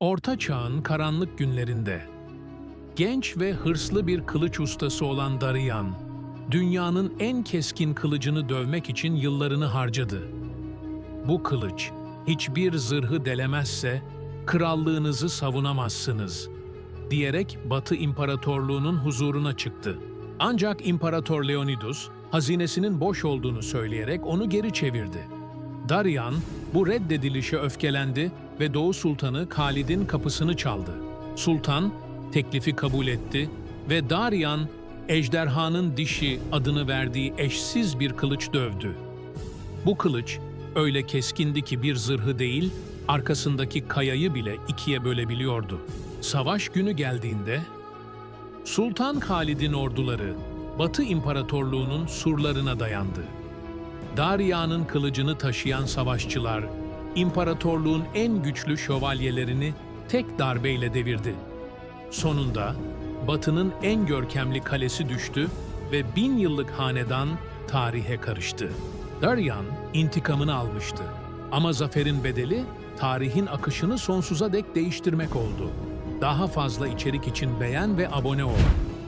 Orta Çağ'ın karanlık günlerinde genç ve hırslı bir kılıç ustası olan Darian, dünyanın en keskin kılıcını dövmek için yıllarını harcadı. Bu kılıç hiçbir zırhı delemezse krallığınızı savunamazsınız diyerek Batı İmparatorluğu'nun huzuruna çıktı. Ancak İmparator Leonidas hazinesinin boş olduğunu söyleyerek onu geri çevirdi. Darian bu reddedilişe öfkelendi ve Doğu Sultanı Halid'in kapısını çaldı. Sultan teklifi kabul etti ve Darian, Ejderhanın Dişi adını verdiği eşsiz bir kılıç dövdü. Bu kılıç öyle keskindi ki bir zırhı değil, arkasındaki kayayı bile ikiye bölebiliyordu. Savaş günü geldiğinde Sultan Halid'in orduları Batı İmparatorluğu'nun surlarına dayandı. Daria'nın kılıcını taşıyan savaşçılar, imparatorluğun en güçlü şövalyelerini tek darbeyle devirdi. Sonunda Batı'nın en görkemli kalesi düştü ve bin yıllık hanedan tarihe karıştı. Darian intikamını almıştı. Ama zaferin bedeli tarihin akışını sonsuza dek değiştirmek oldu. Daha fazla içerik için beğen ve abone ol.